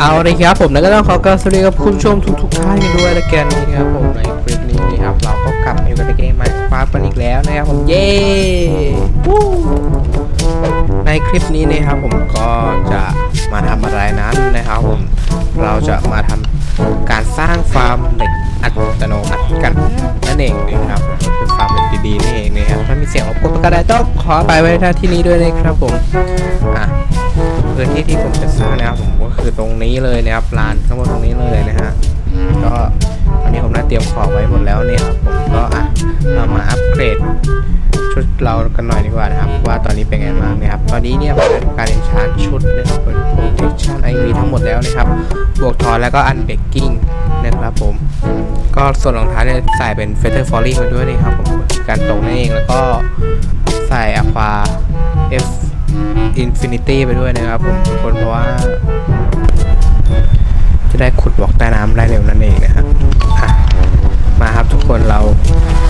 เอาเลยครับผมแล้วก็ต้องขอกราบสวัสดีกับคุณผู้ชมทุกๆท่านกันด้วยละกันนี้นะครับผมในคลิปนี้นะครับเราก็กลับมาอยู่กันในเกมมาฟ้ากันอีกแล้วนะครับผมเย้ในคลิปนี้นะครับผมก็จะมาทำอะไรนั้นนะครับผมเราจะมาทำการสร้างฟาร์มเหล็กอัตโนมัติกันนั่นเองนะครับก็คือฟาร์มเหล็กดีๆนี่เองนะครับถ้ามีเสียงรบกวนก็ได้ต้องขอไปไว้ที่นี้ด้วยนะครับผมอะ พื้นที่ที่ผมจะสร้างนะครับผมก็คือตรงนี้เลยนะครับลานข้างบนตรงนี้เลยนะฮะก็ตอนนี้ผมได้เตรียมของไว้หมดแล้วเนี่ยครับผมก็อะเรามาอัปเกรดชุดเรากันหน่อยดีกว่านะครับ ว่าตอนนี้เป็นไงบ้างนะครับ ตอนนี้เนี่ยผมได้การเอนชานชุดนะครับเป็น protection IV ทั้งหมดแล้วนะครับ บวกทอนแล้วก็ unbreaking นะครับผม ก็ส่วนรองเท้าเนี่ยใส่เป็น feather falling มาด้วยนะครับผมการตรงนั่นเองแล้วก็ใส่ aqua F Infinity ไปด้วยนะครับผมทุกคนเพราะว่า จะได้ขุดบล็อกใต้น้ำได้เร็วนั่นเองนะครับมาครับทุกคนเรา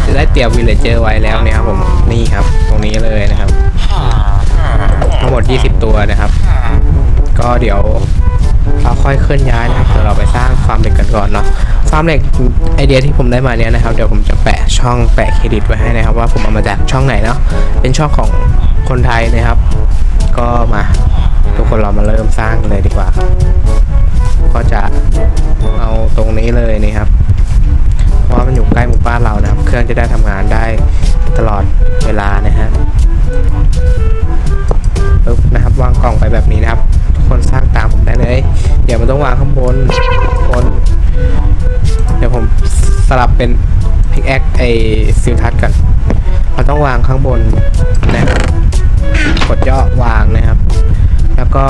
จะได้เตรียมวิลเลเจอร์ไว้แล้วเนี่ยครับผมนี่ครับ ตรงนี้เลยนะครับ ทั้งหมด 20 ตัวนะครับ ก็เดี๋ยวเราค่อยเคลื่อนย้ายนะครับเดี๋ยวเราไปสร้างฟาร์มเหล็กกันก่อนเนาะฟาร์มเหล็กไอเดียที่ผมได้มาเนี้ยนะครับเดี๋ยวผมจะแปะช่องแปะเครดิตไว้ให้นะครับว่าผมเอามาจากช่องไหนเนาะเป็นช่องของ คนไทยนะครับ ก็มา ทุกคนเรามาเริ่มสร้างเลยดีกว่าครับ ก็จะเอาตรงนี้เลยนี่ครับ เพราะมันอยู่ใกล้หมู่บ้านเรานะครับ เครื่องจะได้ทำงานได้ตลอดเวลานะฮะปึ๊บนะครับวางกล่องไปแบบนี้นะครับ ทุกคนสร้างตามผมได้เลย เดี๋ยวมันต้องวางข้างบนบน เดี๋ยวผมสลับเป็นพิกแอคไอซิลทัชกันเราต้องวางข้างบนนะครับ กดย่อวางนะครับ แล้วก็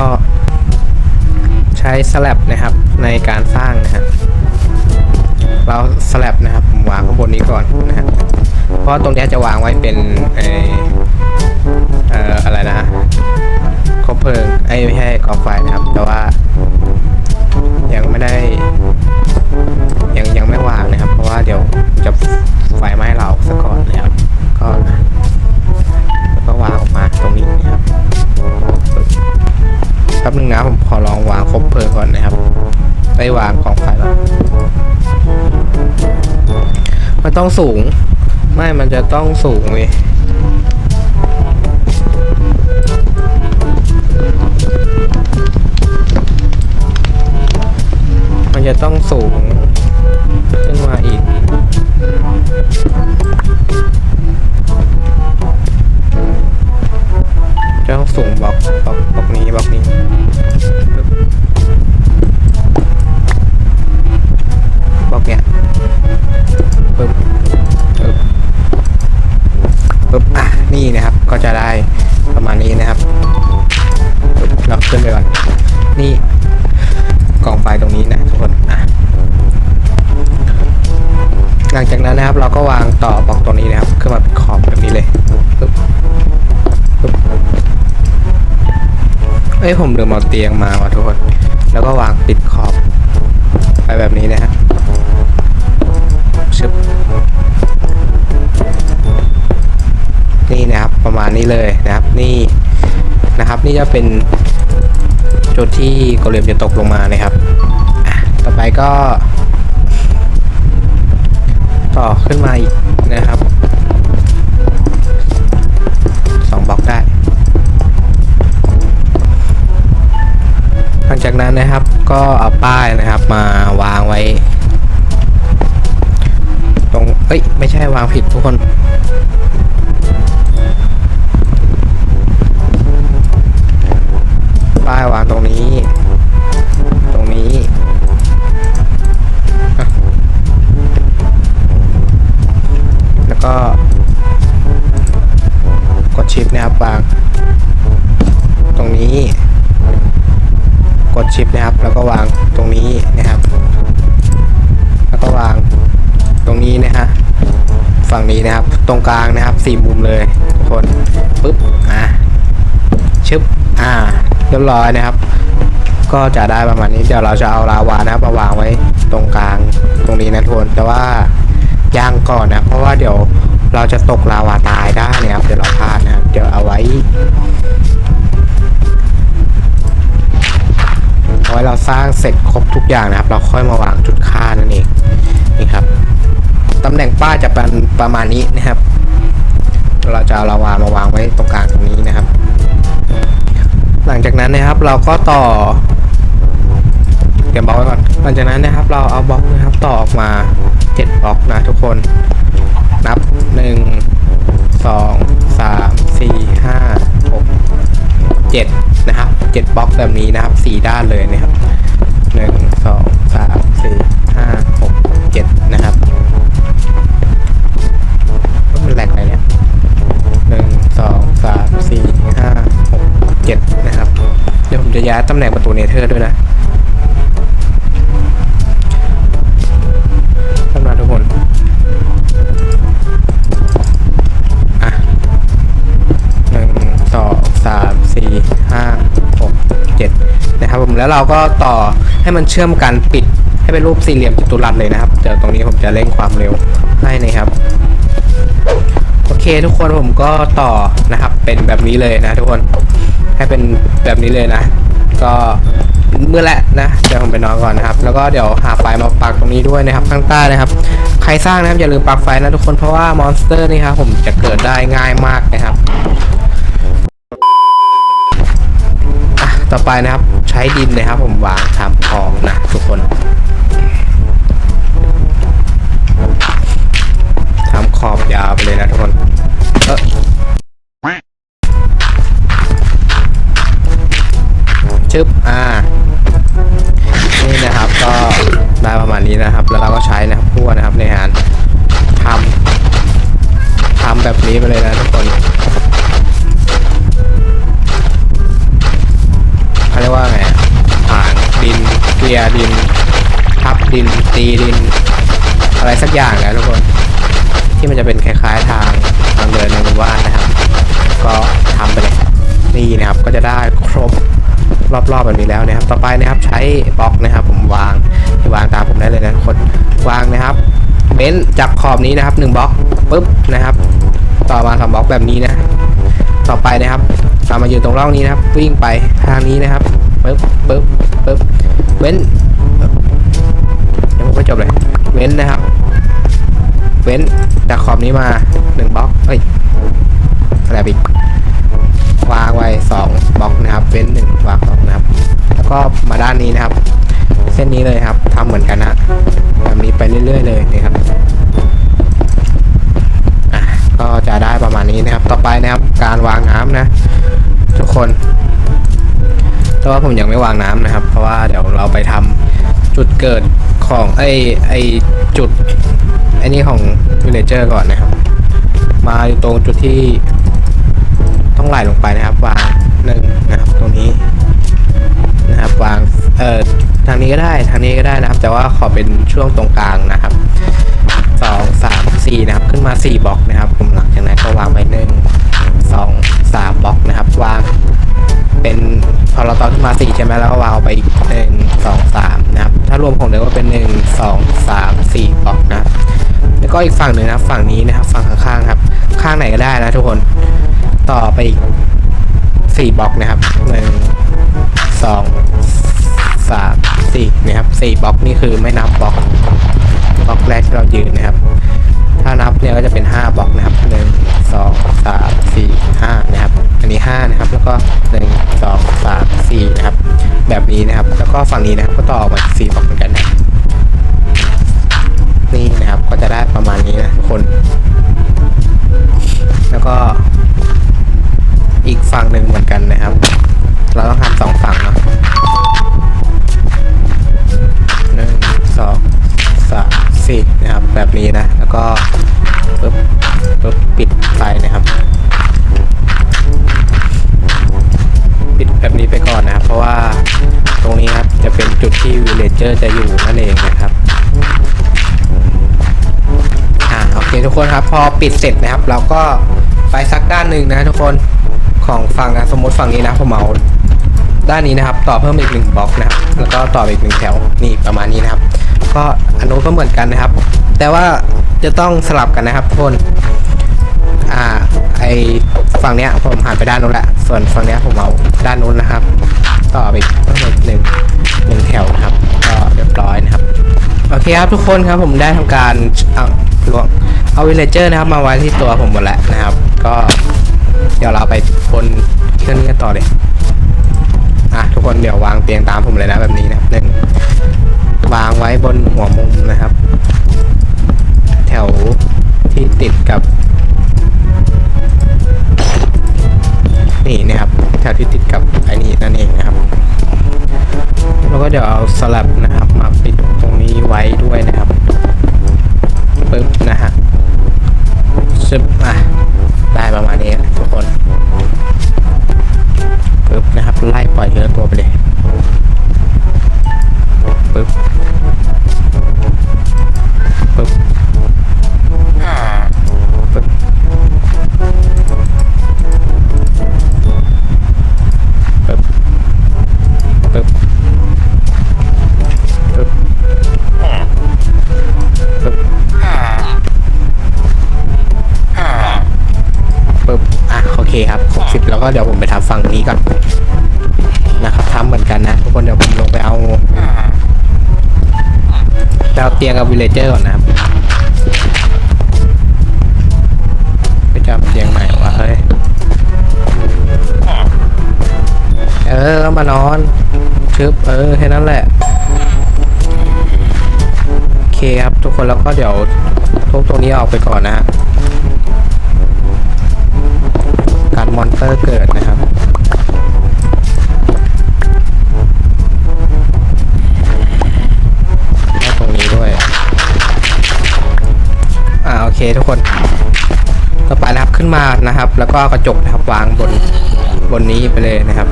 ใช้สลับนะครับในการสร้างนะฮะเราสลับนะครับผมวางข้างบนนี้ก่อนนะฮะเพราะตรงนี้จะวางไว้เป็นเออเอ่ออะไรนะคบเพลิงไอ้ไม่ใช่กองไฟนะครับ แต่ว่ายังไม่ได้ยังยังไม่วางนะครับ เพราะว่าเดี๋ยวจะไฟไหม้เราซะก่อนนะครับ ป๊บนึงนะผมขอลองวางครบเพลิงก่อนนะครับไปวางกองไฟก่อนมันต้องสูง ไม่มันจะต้องสูงเว้ยมันจะต้องสูงขึ้นมาอีกจะต้องสูงบล็อกบล็อกบล็อกนี้บล็อกนี้ ล็อกเนี้ยปึ๊บปึ๊บปึ๊บอะนี่นะครับ ก็จะได้ประมาณนี้นะครับปึ๊บเราขึ้นไปก่อนนี่กล่องไฟตรงนี้นะทุกคนอะหลังจากนั้นนะครับ เราก็วางต่อบล็อกตรงนี้นะครับขึ้นมาเป็นขอบแบบนี้เลยปึ๊บปึ๊บเอ้ยผมลืมเอาเตียงมาว่ะทุกคน แล้วก็วางปิดขอบไปแบบนี้นะฮะชึ บนี่นะครับประมาณนี้เลยนะครับนี่นะครับ นี่จะเป็นจุดที่โกเลมจะตกลงมานะครับต่อไปก็ ต่อขึ้นมาอีกนะครับสองบล็อกได้ หลังจากนั้นนะครับก็เอาป้ายนะครับมาวางไว้ เอ้ย ไม่ใช่วางผิดทุกคนป้ายวางตรงนี้ ตรงนี้แล้วก็ กดชิปนะครับวาง ตรงนี้ กดชิปนะครับ แล้วก็วางตรงนี้นะครับ แล้วก็วางตรงนี้นะฮะ ฝั่งนี้นะครับ ตรงกลางนะครับสี่มุมเลยทุกคนปึ๊บอะชึบอ่าเรียบร้อยนะครับ ก็จะได้ประมาณนี้เดี๋ยวเราจะเอาลาวานะครับมาวางไว้ตรงกลางตรงนี้นะทุกคนแต่ว่าย่างก่อนนะ เพราะว่าเดี๋ยวเราจะตกลาวาตายได้นะครับเดี๋ยวเราพลาดนะครับ เดี๋ยวเอาไว้เอาไว้เราสร้างเสร็จครบทุกอย่างนะครับ เราค่อยมาวางจุด ตำแหน่งป้าจะเป็นประมาณนี้นะครับ เราจะเอาลาวามาวางไว้ตรงกลางตรงนี้นะครับ หลังจากนั้นนะครับเราก็ต่อเตรียมบล็อกไว้ก่อนหลังจากนั้นนะครับ เราเอาบล็อกนะครับต่อออกมา7บล็อกนะทุกคน นับ 1 2 3 4 5 6 7นะครับ7บล็อกแบบนี้นะครับ 4 ด้านเลยนะครับ 1 2 ห้าหกเจ็ดนะครับ เดี๋ยวผมจะย้ายตำแหน่งประตูเนเธอร์ด้วยนะทำมาทุกคนอะหนึ่งสองสามสี่ห้าหกเจ็ดนะครับผมแล้วเราก็ต่อให้มันเชื่อมกันปิดให้เป็นรูปสี่เหลี่ยมจัตุรัสเลยนะครับเดี๋ยวตรงนี้ผมจะเร่งความเร็วให้นะครับ เคทุกคนผมก็ต่อนะครับ เป็นแบบนี้เลยนะ ทุกคนให้เป็นแบบนี้เลยนะ ก็เมื่อแหละนะเดี๋ยวผมไปนอนก่อนนะครับ แล้วก็เดี๋ยวหาไฟมาปักตรงนี้ด้วยนะครับ ข้างใต้นะครับ ใครสร้างนะครับอย่าลืมปักไฟนะทุกคนเพราะว่ามอนสเตอร์นี่ครับผมจะเกิดได้ง่ายมากนะครับต่อไปนะครับใช้ดินนะครับ ผมวางทำขอบนะทุกคน ชึบอ่านี่นะครับก็ได้ประมาณนี้นะครับ แล้วเราก็ใช้นะครับพั่วนะครับในการทำทำแบบนี้ไปเลยนะทุกคนเขาเรียกว่าไงผ่านดินเกลียร์ดิน ทับดินตีดิน อะไรสักอย่างนะทุกคน ที่มันจะเป็นคล้ายๆทางทางเดินในหมู่บ้านนะครับ ก็ทำไปเลยนี่นะครับก็จะได้ครบ รอบๆแบบนี้แล้วนะครับ ต่อไปนะครับใช้บล็อกนะครับ ผมวางวางตามผมได้เลยนะคนวางนะครับเบ้นจากขอบนี้นะครับ1บล็อกปุ๊บนะครับ ต่อมาสองบล็อกแบบนี้นะ ต่อไปนะครับกลับมาอยู่ตรงร่องนี้นะครับ วิ่งไปทางนี้นะครับปึ๊บปึ๊บปึ๊บเว้นยังไม่จบเลย เว้นนะครับ เว้นจากขอบนี้มา1บล็อกเอ้ยอะไรอีก วางไว้2บล็อกนะครับเว้น1วางสองนะครับ แล้วก็มาด้านนี้นะครับ เส้นนี้เลยครับทำเหมือนกันนะแบบนี้ไปเรื่อย ๆ เลยนะครับอะก็จะได้ประมาณนี้นะครับ ต่อไปนะครับ การวางน้ำนะ ทุกคน แต่ว่าผมยังไม่วางน้ำนะครับ เพราะว่าเดี๋ยวเราไปทำจุดเกิดของไอไอจุดไอนี่ของวิลเลเจอร์ก่อนนะครับ มาอยู่ตรงจุดที่ ได้นะครับ แต่ว่าขอเป็นช่วงตรงกลางนะครับสองสามสี่นะครับ ขึ้นมาสี่บล็อกนะครับผมหลังจากนั้นก็วางไว้หนึ่งสองสามบล็อกนะครับวางเป็นพอเราต่อขึ้นมา4ใช่ไหมแล้วก็วางออกไปอีก1 2 3นะครับ ถ้ารวมของเดิมก็เป็น1 2 3 4บล็อกนะแล้วก็อีกฝั่งหนึ่งนะฝั่งนี้นะครับ ฝั่งข้างๆครับ ข้างไหนก็ได้นะทุกคนต่อไปอีก4บล็อกนะครับ 1 2 3 4นะครับ4บล็อกนี่คือไม่นับบล็อกบล็อกแรกที่เรายืนนะครับ ถ้านับเนี่ยก็จะเป็น5บล็อกนะครับ1 2 3 4 5นะครับ อันนี้5นะครับ แล้วก็1 2 3 4นะครับ แบบนี้นะครับ แล้วก็ฝั่งนี้นะครับ ก็ต่อออกมา4บล็อกเหมือนกันนะนี่นะครับก็จะได้ประมาณนี้นะทุกคน แล้วก็อีกฝั่งหนึ่งเหมือนกันนะครับ เราต้องทำสองฝั่งเนาะ สี่นะครับแบบนี้นะ แล้วก็ปึ๊บปึ๊บปิดไฟนะครับ ปิดแบบนี้ไปก่อนนะครับ เพราะว่าตรงนี้ครับจะเป็นจุดที่วิลเลเจอร์จะอยู่นั่นเองนะครับอ่าโอเคทุกคนครับพอปิดเสร็จนะครับ เราก็ไปสักด้านหนึ่งนะทุกคนของฝั่งนะสมมติฝั่งนี้นะผมเอาด้านนี้นะครับ ต่อเพิ่มอีกหนึ่งบล็อกนะครับ แล้วก็ต่ออีกหนึ่งแถวนี่ประมาณนี้นะครับ ก็อันนู้นก็เหมือนกันนะครับ แต่ว่าจะต้องสลับกันนะครับทุกคน อ่า ไอฝั่งเนี้ยผมหันไปด้านนู้นแหละ ส่วนฝั่งเนี้ยผมเอาด้านนู้นนะครับ ต่อไปอีกเพิ่มอีกหนึ่งหนึ่งเคครับทุกคนครับผมได้ทำการเอาลวงเอาวิลเลเจอร์นะครับ มาไว้ที่ตัวผมหมดแล้วนะครับ ก็เดี๋ยวเราไปบนเครื่องนี้กันต่อเลย อะทุกคนเดี๋ยววางเตียงตามผมเลยนะแบบนี้นะครับหนึ่ง วางไว้บนหัวมุมนะครับ แถวที่ติดกับ นี่นะครับแถวที่ติดกับไอ้นี่นั่นเองนะครับ แล้วก็เดี๋ยวเอาสลับนะครับ มาปิดตรงนี้ไว้ด้วยนะครับปึ๊บนะฮะซึบอะได้ประมาณนี้ทุกคนปึ๊บนะครับไล่ปล่อยเนื้อตัวไปเลย สิบแล้วก็เดี๋ยวผมไปทำฝั่งนี้ก่อนนะครับทำเหมือนกันนะทุกคนเดี๋ยวผมลงไปเอาไปเอาเตียงกับวิลเลเจอร์ก่อนนะครับไปจับเตียงใหม่วะเฮ้ยเออมานอนชึบเออแค่นั้นแหละโอเคครับทุกคนแล้วก็เดี๋ยวทุบตรงนี้ออกไปก่อนนะฮะ การมอนเตอร์เกิดนะครับ แล้วตรงนี้ด้วย อ่าโอเคทุกคน ต่อไปนะครับขึ้นมานะครับ แล้วก็กระจกนะครับวางบนบนนี้ไปเลยนะครับ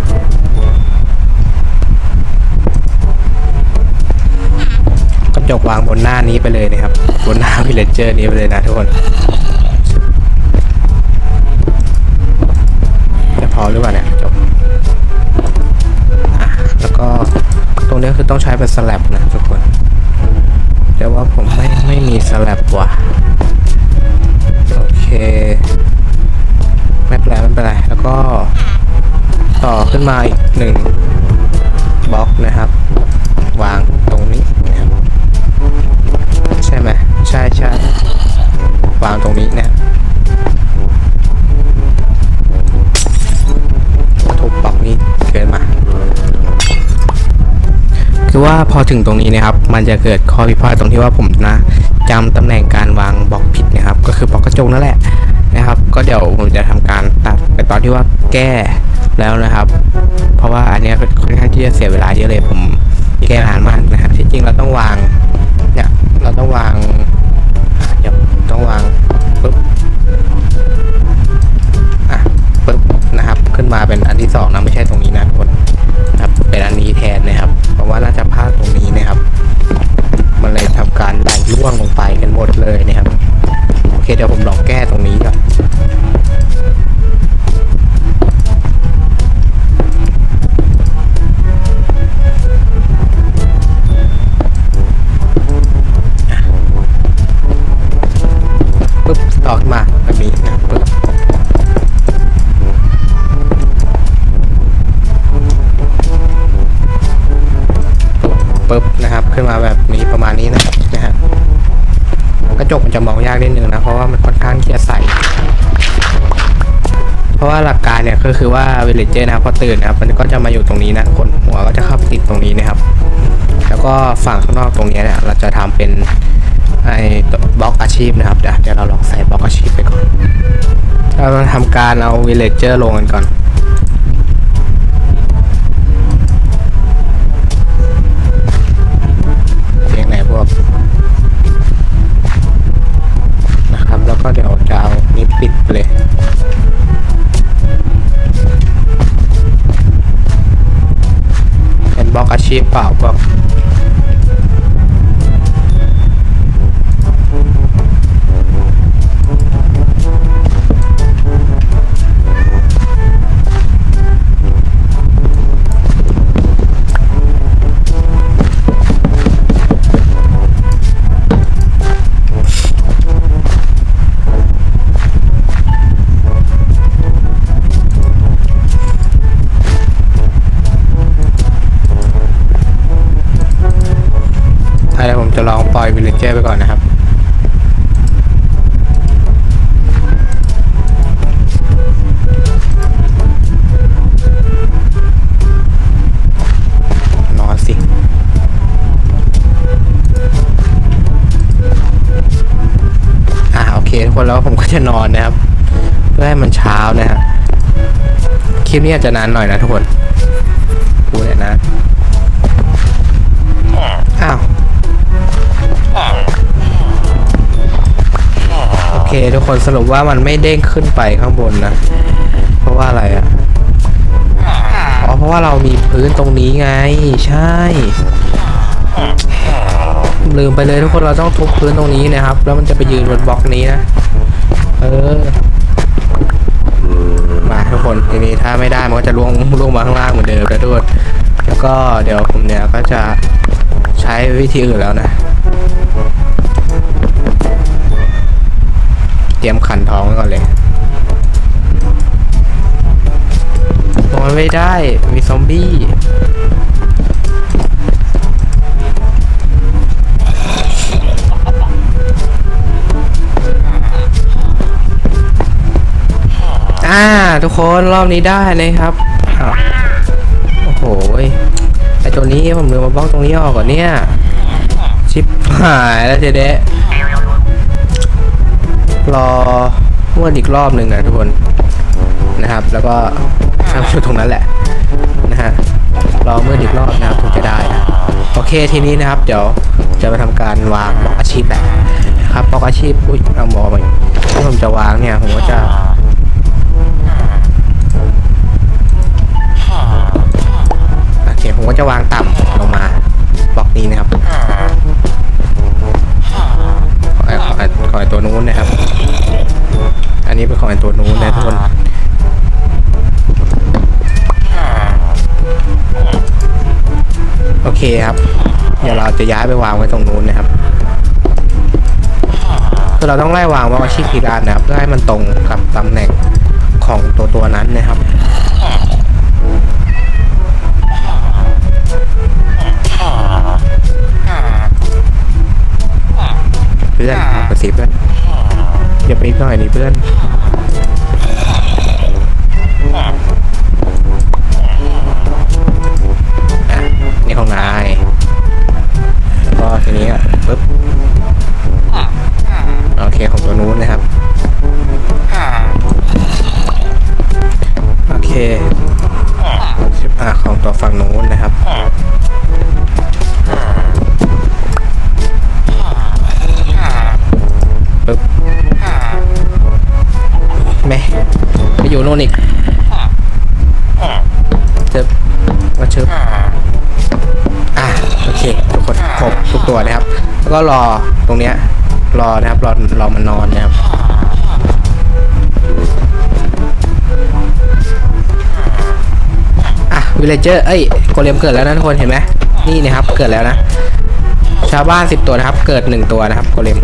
กระจกวางบนหน้านี้ไปเลยนะครับ บนหน้าวิลเลเจอร์นี้ไปเลยนะทุกคน จะ พอหรือเปล่าเนี่ยจกอะแล้วก็ตรงนี้คือต้องใช้เป็นสลับนะทุกคนแต่ว่าผมไม่ไม่มีสลับว่ะโอเคไม่เป็นไรไม่เป็นไรแล้วก็ต่อขึ้นมาอีกหนึ่งบล็อกนะครับ วางตรงนี้นะใช่ไหมใช่ใช่วางตรงนี้นะ คือว่าพอถึงตรงนี้นะครับ มันจะเกิดข้อพิพาทตรงที่ว่าผมนะจำตำแหน่งการวางบล็อกผิดนะครับ ก็คือบล็อกกระจกนั่นแหละนะครับ ก็เดี๋ยวผมจะทำการตัดไปตอนที่ว่าแก้แล้วนะครับ เพราะว่าอันนี้ค่อนข้างที่จะเสียเวลาเยอะเลยผมแก้นานมากนะครับที่จริงเราต้องวางเนี่ยเราต้องวาง ราะว่าหลักการเนี่ยก็คือว่าเวลเจอร์นะครับพอตื่นนะครับ มันก็จะมาอยู่ตรงนี้นะคนหัวก็จะเข้าไปติดตรงนี้นะครับ แล้วก็ฝั่งข้างนอกตรงนี้เนี่ยเราจะทำเป็นไอ้บล็อกอาชีพนะครับเดี๋ยวเราลองใส่บล็อกอาชีพไปก่อนเรามาทำการเอาวิลเลเจอร์ลงกันก่อนเรียงไหนพวกนะครับ แล้วก็เดี๋ยวจะเอานี้ปิดเลย ชีพเปล่าแบบ ลองปล่อยวิลเลจเจอร์ไปก่อนนะครับนอนสิ อ่าโอเคทุกคนแล้วผมก็จะนอนนะครับ เพื่อให้มันเช้านะฮะคลิปนี้อาจจะนานหน่อยนะทุกคนดูเนี่ยนะ ทุกคนสรุปว่ามันไม่เด้งขึ้นไปข้างบนนะ เพราะว่าอะไรอะอ๋อเพราะว่าเรามีพื้นตรงนี้ไง ใช่ ลืมไปเลยทุกคนเราต้องทุบพื้นตรงนี้นะครับ แล้วมันจะไปยืนบนบล็อกนี้นะ เออ มาทุกคนทีนี้ถ้าไม่ได้มันก็จะล่วงล่วงมาข้างล่างเหมือนเดิมแล้วทุกคนแล้วก็เดี๋ยวผมเนี่ยก็จะใช้วิธีอื่นแล้วนะ เตรียมขันท้องก่อนเลยนอนไม่ได้ มีซอมบี้อ่าทุกคนรอบนี้ได้นะครับโอ้โหไอตัวนี้ผมลืมมาบล็อกตรงนี้ออกก่อนเนี่ย ชิปหายแล้วเจ๊เดะ รอมวนอีกรอบหนึ่งนะทุกคนนะครับ แล้วก็ช่างอยู่ตรงนั้นแหละนะฮะรอเมื่ออีกรอบนะครับถึงจะได้นะโอเคทีนี้นะครับ เดี๋ยวจะมาทำการวางบล็อกอาชีพแหละนะครับบล็อกอาชีพอุ้ยเอาหมอมาที่ผมจะวางเนี่ยผมก็จะโอเคผมก็จะวางต่ำลงมาบล็อกนี้นะครับขอไอ้ขอขอตัวนู้นนะครับ อันนี้เป็นของไอ้ตัวนู้นนะทุกคนโอเคครับ เดี๋ยวเราจะย้ายไปวางไว้ตรงนู้นนะครับคือเราต้องไล่วางว่าอาชีพทีละอันนะครับเพื่อให้มันตรงกับตำแหน่งของตัวตัวนั้นนะครับเพื่อนเอากระซิบเพื่อน อย่าไปอีกหน่อยนี่เพื่อนนี่ของนายแล้วก็ทีนี้อะปึ๊บโอเคของตัวนู้นนะครับโอเคชิบอะของตัวฝั่งนู้นนะครับ น่นอีกเจ็บมาเชิบอะโอเคทุกคนครบทุกตัวนะครับ แล้วก็รอตรงเนี้ยรอนะครับรอรอมันนอนนะครับอะวิลเลเจอร์ เอ้ย โกเลมเกิดแล้วนะทุกคน เห็นไหม นี่นะครับ เกิดแล้วนะ ชาวบ้านสิบตัวนะครับ เกิดหนึ่งตัวนะครับ โกเลม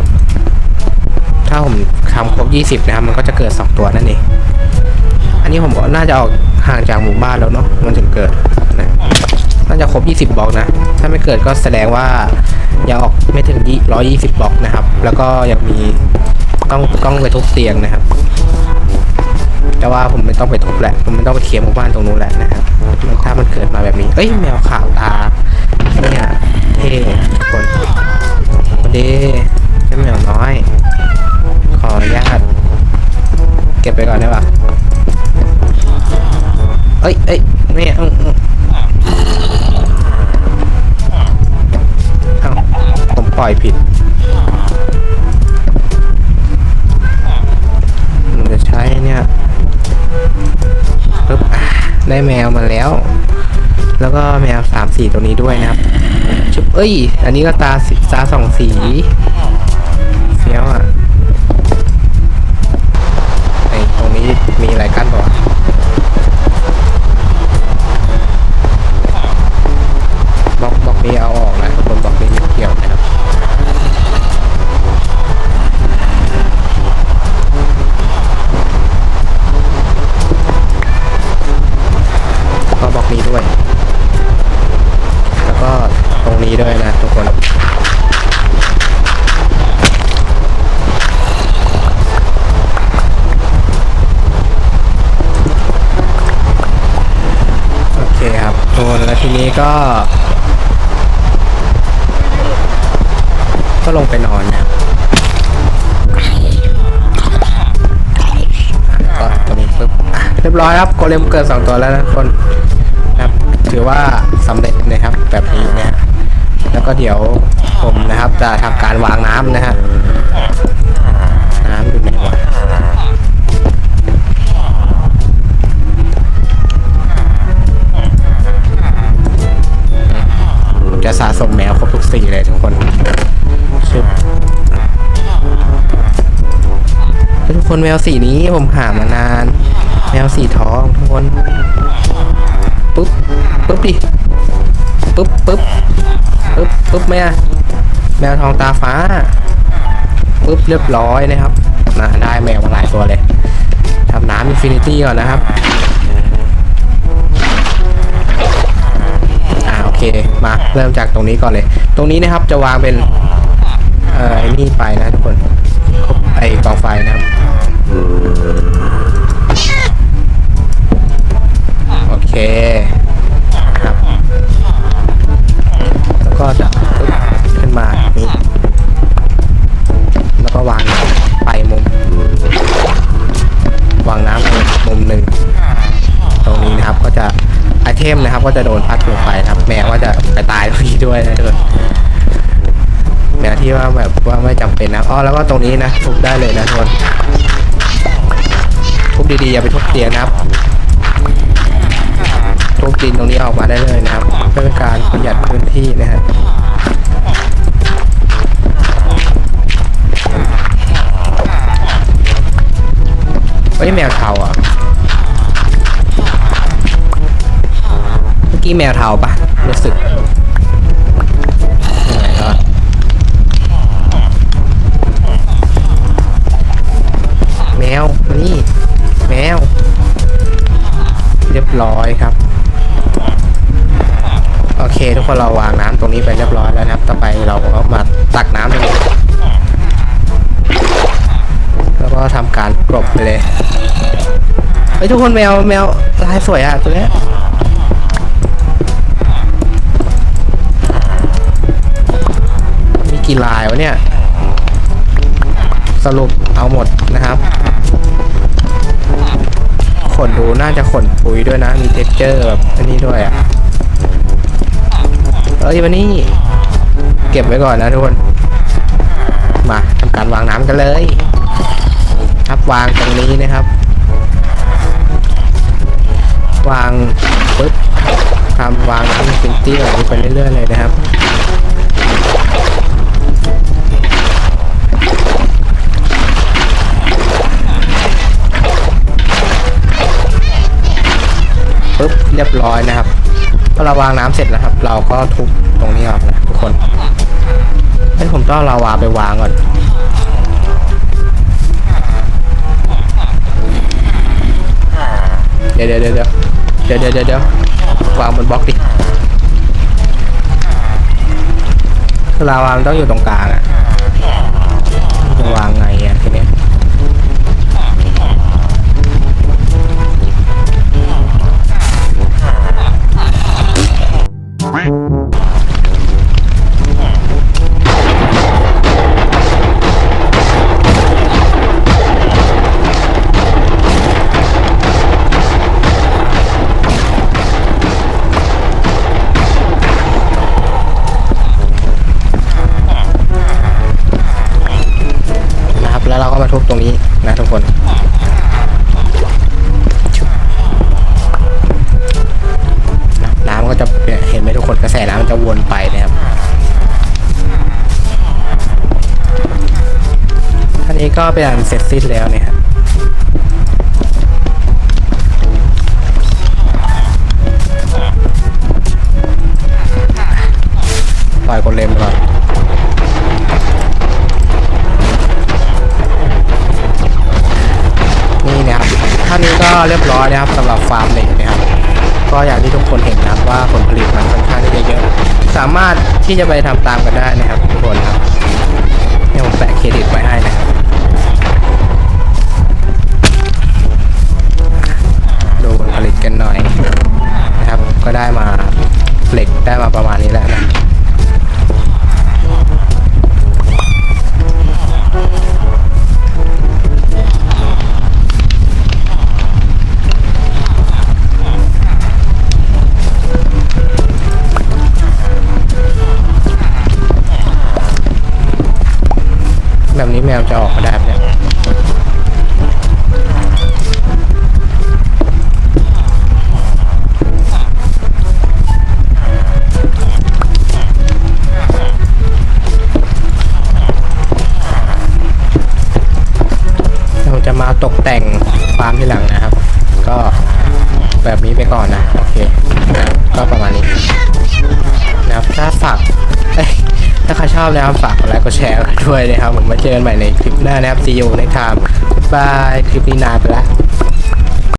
ถ้าผมทำครบ20นะครับ มันก็จะเกิด2ตัวนั่นเอง นนี้ผมก็น่าจะออกห่างจากหมู่บ้านแล้วเนาะมันถึงเกิดนะน่าจะครบ 20บล็อกนะ ถ้าไม่เกิดก็แสดงว่ายังออกไม่ถึง120บล็อกนะครับ แล้วก็ยังมีต้องต้องไปทุบเตียงนะครับ แต่ว่าผมไม่ต้องไปทุบแหละ ผมไม่ต้องไปเคลียร์หมู่บ้านตรงนู้นแหละนะครับมันถ้ามันเกิดมาแบบนี้ เอ้ยแมวขาวตาเนี่ยเท่ทุกคนสวัสดีเจ้าแมวน้อย ขออนุญาตเก็บไปก่อนได้ปะ อ้ยเอ้ยไม่เอาเอาเอาผมปล่อยผิดมันจะใช้เนี่ยปึ๊บอะได้แมวมาแล้ว แล้วก็แมวสามสีตัวนี้ด้วยนะครับชุบเอ้ย อันนี้ก็ตาสีตาสองสีเฟี้ยวอะ ก็ก็ลงไปนอนนะก็ตรงนี้ปุ๊บเรียบร้อยครับโกเลมเกิดสองตัวแล้วนะทุกคนนะครับ ถือว่าสำเร็จนะครับ แบบนี้นะฮะแล้วก็เดี๋ยวผมนะครับ จะทำการวางน้ำนะฮะ จะสะสมแมวครบทุกสีเลยทุกคนชึบทุกคนแมวสีนี้ผมหามานาน แมวสีทองทุกคนปุ๊บปุ๊บดิปุ๊บปุ๊บปุ๊บปุ๊บแม่แมวทองตาฟ้าปุ๊บเรียบร้อยนะครับนะได้แมวมาหลายตัวเลยทำน้ำอินฟินิตี้ก่อนนะครับ เคมาเริ่มจากตรงนี้ก่อนเลย ตรงนี้นะครับจะวางเป็นเอ่อไอ้นี่ไปนะทุกคนครบไอ้กองไฟนะครับโอเคครับแล้วก็จะ เทมนะครับ ก็จะโดนพัดลงไปครับ แมวก็จะไปตายตรงนี้ด้วยนะทุกคนแมวที่ว่าแบบว่าไม่จำเป็นนะอ๋อแล้วก็ตรงนี้นะทุบได้เลยนะทุกคนทุบดีๆอย่าไปทุบเตียงนะครับทุบดินตรงนี้ออกมาได้เลยนะครับ เพื่อเป็นการประหยัดพื้นที่นะฮะเฮ้ยแมว กี้แมวเทาปะรู้สึกแมวมานี่แมว เรียบร้อยครับ โอเค ทุกคนเราวางน้ำตรงนี้ไปเรียบร้อยแล้วนะครับ ต่อไปเราก็มาตักน้ำตรงนี้แล้วก็ทำการกลบไปเลยเฮ้ยทุกคนแมวแมวลายสวยอะตัวเนี้ย กี่ลายวะเนี่ย สรุปเอาหมดนะครับ ขนดูน่าจะขนปุยด้วยนะ มีเท็กเจอร์แบบอันนี้ด้วยอะเอ้ยมานี่เก็บไว้ก่อนนะทุกคน มาทำการวางน้ำกันเลยครับวางตรงนี้นะครับ วางปึ๊บทำวางอินฟินิตี้แบบนี้ไปเรื่อยๆเลยนะครับ ปุ๊บเรียบร้อยนะครับพอเราวางน้ำเสร็จแล้วครับ เราก็ทุบตรงนี้ออกนะทุกคนให้ผมต้องราวาไปวางก่อนเดี๋ยวเดี๋ยวเดี๋ยวเดี๋ยวเดี๋ยวเดี๋ยววางบนบล็อกดิลาวางต้องอยู่ตรงกลางอะจะวางไง คน น้ำก็จะเห็นไหมทุกคนกระแสน้ำมันจะวนไปนะครับ ท่านี้ก็เป็นอันเสร็จสิ้นแล้วเนี่ยครับปล่อยคนเล่นไปก่อน เท่านี้ก็เรียบร้อยนะครับสำหรับฟาร์มเหล็กนะครับก็อย่างที่ทุกคนเห็นนะครับว่าผลผลิตมันค่อนข้างที่จะเยอะ สามารถที่จะไปทำตามกันได้นะครับทุกคนครับเนี่ยผมแปะเครดิตไว้ให้นะครับดูผลผลิตกันหน่อยนะครับ ก็ได้มาเหล็กได้มาประมาณนี้แล้วนะ อบนะครับฝากกดไลค์กดแชร์ด้วยนะครับผมมาเจอกันใหม่ในคลิปหน้านะครับ see you next time บายคลิปนี้นานไปแล้ว